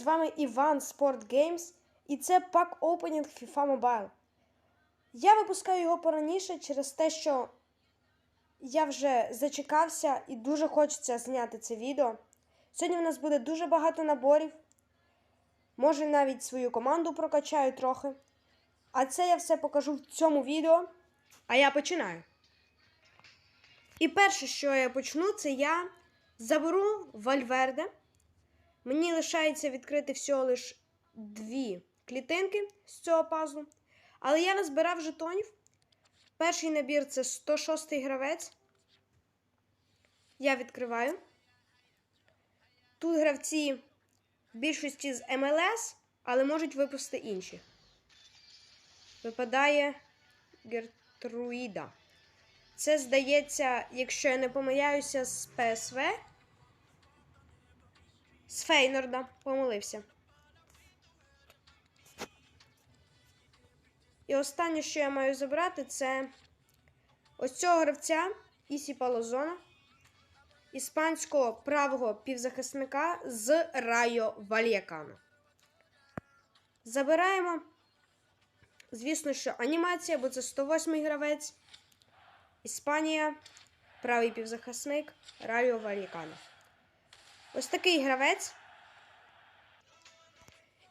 з вами Іван Sport Games і це пак опенінг FIFA Mobile. Я випускаю його пораніше через те, що я вже зачекався і дуже хочеться зняти це відео. Сьогодні в нас буде дуже багато наборів. Може навіть свою команду прокачаю трохи. А це я все покажу в цьому відео. А я починаю. І перше, що я почну, це я заберу Вальверде. Мені лишається відкрити всього лиш дві клітинки з цього пазлу. Але я назбирав жетонів. Перший набір це 106 гравець. Я відкриваю. Тут гравці в більшості з МЛС, але можуть випустити інші. Випадає Гертруїда. Це здається, якщо я не помиляюся, з ПСВ. З Фейнорда помилився. І останнє, що я маю забрати, це ось цього гравця Ісі Палозона, іспанського правого півзахисника з Райо Вальякано. Забираємо. Звісно, що анімація, бо це 108 гравець. Іспанія, правий півзахисник Райо Вальякано. Ось такий гравець.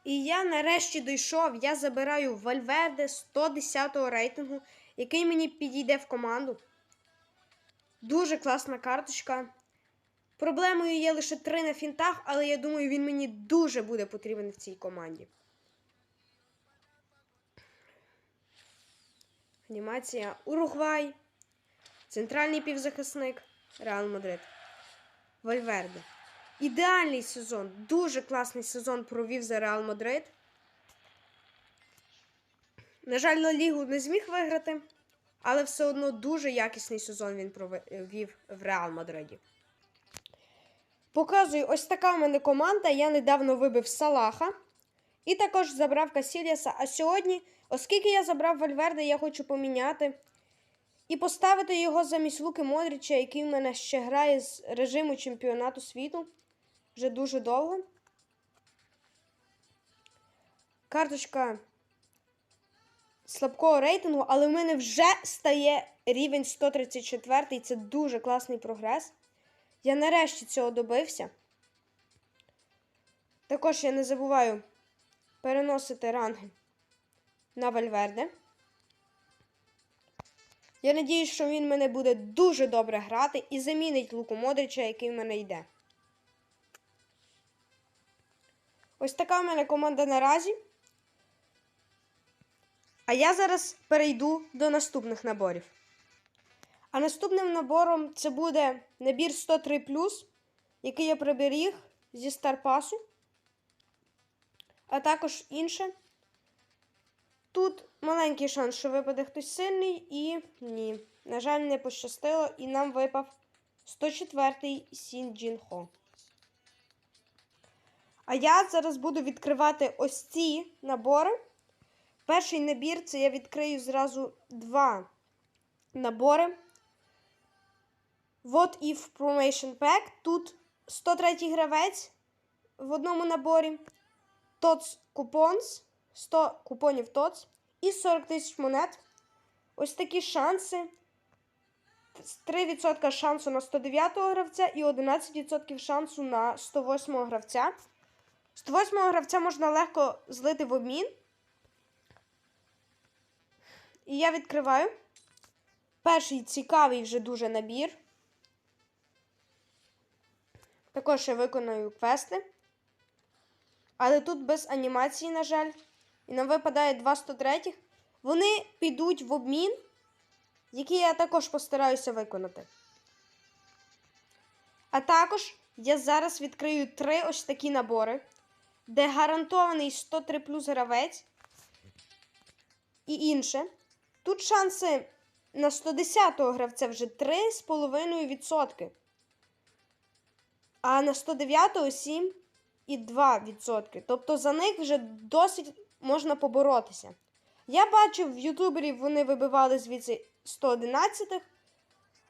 І я нарешті дійшов. Я забираю Вальверде 110 рейтингу, який мені підійде в команду. Дуже класна карточка. Проблемою є лише три на фінтах, але я думаю, він мені дуже буде потрібен в цій команді. Анімація Уругвай. Центральний півзахисник Реал Мадрид. Вальверде. Ідеальний сезон, дуже класний сезон провів за Реал Мадрид. На жаль, на Лігу не зміг виграти, але все одно дуже якісний сезон він провів в Реал Мадриді. Показую, ось така в мене команда. Я недавно вибив Салаха. І також забрав Касіліаса. А сьогодні, оскільки я забрав Вальверде, я хочу поміняти і поставити його замість Луки Модріча, який в мене ще грає з режиму чемпіонату світу вже дуже довго. Карточка слабкого рейтингу, але в мене вже стає рівень 134 і це дуже класний прогрес. Я нарешті цього добився. Також я не забуваю переносити ранги на Вальверде. Я надіюсь, що він мене буде дуже добре грати і замінить Луку Модрича, який в мене йде. Ось така в мене команда наразі. А я зараз перейду до наступних наборів. А наступним набором це буде набір 103, який я приберіг зі Старпасу. А також інше. Тут маленький шанс, що випаде хтось сильний, і ні. На жаль, не пощастило, і нам випав 104-й Сін Джін Хо. А я зараз буду відкривати ось ці набори. Перший набір це я відкрию зразу два набори. What If Promotion Pack. Тут 103 гравець в одному наборі. TOTS Coupons. 100 купонів TOTS. І 40 тисяч монет. Ось такі шанси. 3% шансу на 109 гравця і 11% шансу на 108 гравця. 108 гравця можна легко злити в обмін. І я відкриваю. Перший цікавий вже дуже набір. Також я виконую квести. Але тут без анімації, на жаль. І нам випадає 2 103. Вони підуть в обмін, який я також постараюся виконати. А також я зараз відкрию три ось такі набори де гарантований 103 плюс гравець і інше. Тут шанси на 110-го гравця вже 3,5%. А на 109-го 7,2%. Тобто за них вже досить можна поборотися. Я бачив, в ютубері вони вибивали звідси 111-х.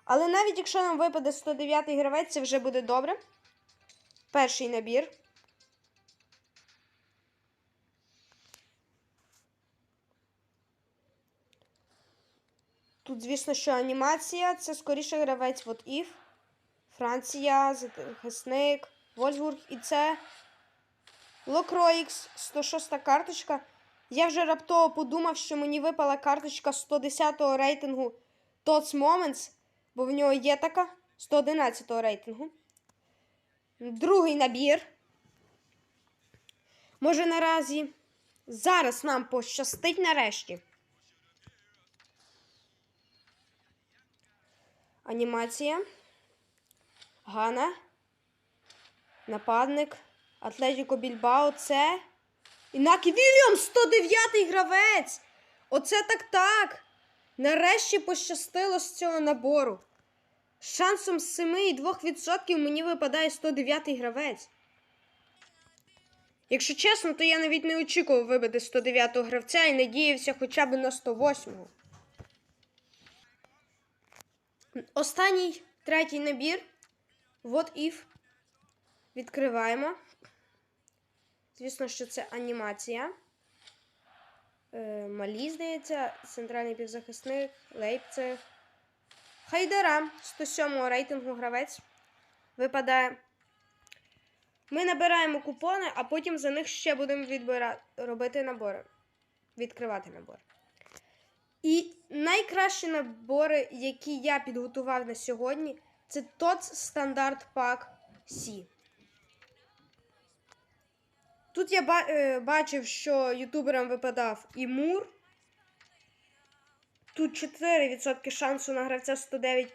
Але навіть якщо нам випаде 109-й гравець, це вже буде добре. Перший набір. Тут, звісно, що анімація. Це скоріше гравець What If. Франція, захисник, Вольсбург. І це Локроїкс, 106 карточка. Я вже раптово подумав, що мені випала карточка 110-го рейтингу Tots Moments, бо в нього є така 111-го рейтингу. Другий набір. Може наразі зараз нам пощастить нарешті. Анімація. Гана. Нападник. Атлетіко Більбао. Це. Інакі Вільям 109-й гравець. Оце так так. Нарешті пощастило з цього набору. Шансом З шансом 7,2% мені випадає 109-й гравець. Якщо чесно, то я навіть не очікував вибити 109-го гравця і надіявся хоча б на 108-го. Останній третій набір. What if. Відкриваємо. Звісно, що це анімація. Е, Малі, здається, центральний півзахисник, Лейпциг. Хайдера 107-го рейтингу гравець. Випадає. Ми набираємо купони, а потім за них ще будемо відбира... робити набори. Відкривати набори. І найкращі набори, які я підготував на сьогодні, це TOTS Стандарт Pack C. Тут я е, бачив, що ютуберам випадав і Мур. Тут 4% шансу на гравця 109.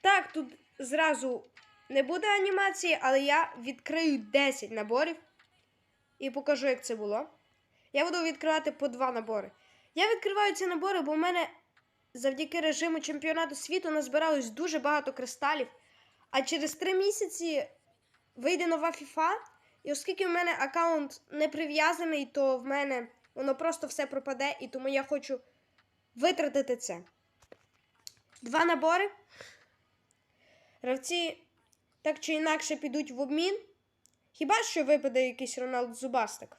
Так, тут зразу не буде анімації, але я відкрию 10 наборів і покажу, як це було. Я буду відкривати по два набори. Я відкриваю ці набори, бо в мене завдяки режиму чемпіонату світу назбиралось дуже багато кристалів. А через 3 місяці вийде нова FIFA. І оскільки в мене аккаунт не прив'язаний, то в мене воно просто все пропаде, і тому я хочу витратити це. Два набори. Гравці так чи інакше підуть в обмін. Хіба що випаде якийсь Роналд Зубастик?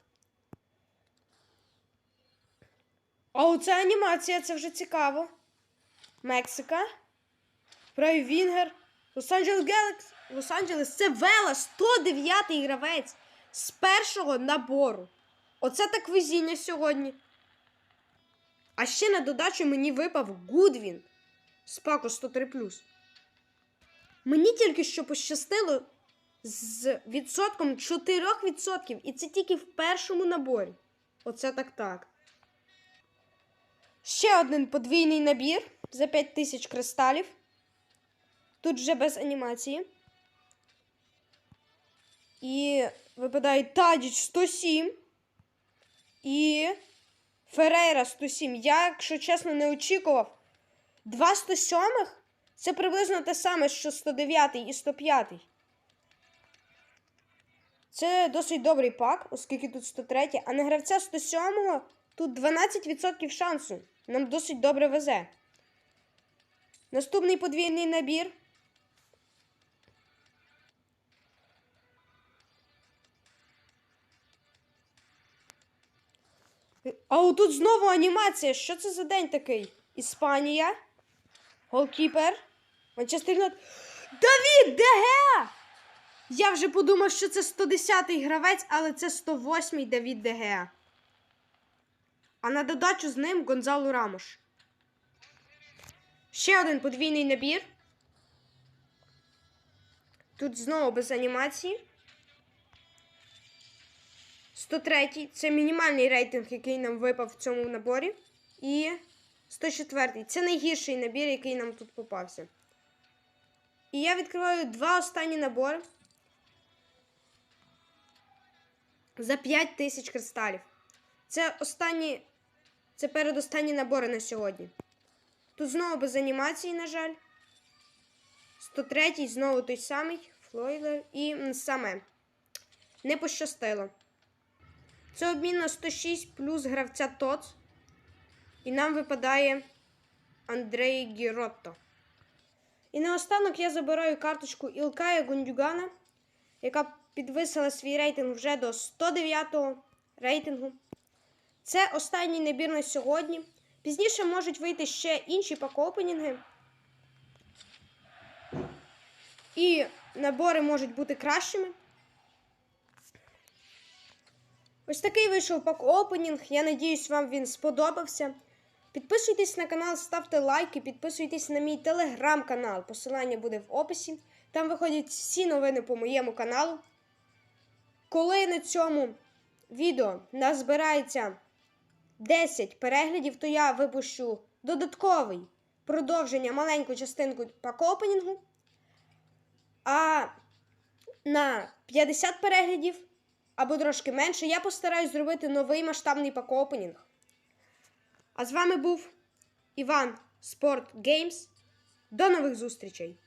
А оце анімація, це вже цікаво. Мексика. Правий Вінгер. Лос-Анджелес Гелекс. Лос-Анджелес. Це Вела, 109-й гравець з першого набору. Оце так везіння сьогодні. А ще на додачу мені випав Гудвін з паку 103. Мені тільки що пощастило з відсотком 4%. І це тільки в першому наборі. Оце так так. Ще один подвійний набір за 5000 кристалів. Тут вже без анімації. І випадає Тадіч 107. І Ферейра 107. Я, якщо чесно, не очікував. Два 107 це приблизно те саме, що 109 і 105. Це досить добрий пак, оскільки тут 103, а на гравця 107 тут 12% шансу. Нам досить добре везе. Наступний подвійний набір. А отут знову анімація. Що це за день такий? Іспанія. Голкіпер. Манчестер Юнайтед. Давід ДГ! Я вже подумав, що це 110-й гравець, але це 108-й Давід ДГ. А на додачу з ним Гонзало Рамош. Ще один подвійний набір. Тут знову без анімації. 103 це мінімальний рейтинг, який нам випав в цьому наборі. І 104-й це найгірший набір, який нам тут попався. І я відкриваю два останні набори за 5 тисяч кристалів. Це останні. Це передостанні набори на сьогодні. Тут знову без анімації, на жаль. 103-й, знову той самий. Флойлер і саме. Не пощастило. Це обмін на 106 плюс гравця ТОЦ. І нам випадає Андрей Гіротто. І наостанок я забираю карточку Ілкая Гундюгана, яка підвисила свій рейтинг вже до 109 рейтингу. Це останній набір на сьогодні. Пізніше можуть вийти ще інші пак-опенінги. І набори можуть бути кращими. Ось такий вийшов пак-опенінг. Я надіюсь, вам він сподобався. Підписуйтесь на канал, ставте лайки, підписуйтесь на мій телеграм-канал. Посилання буде в описі. Там виходять всі новини по моєму каналу. Коли на цьому відео назбирається 10 переглядів, то я випущу додатковий продовження маленьку частинку пак-опенінгу. А на 50 переглядів або трошки менше, я постараюсь зробити новий масштабний пак-опенінг. А з вами був Іван Спорт Геймс. До нових зустрічей!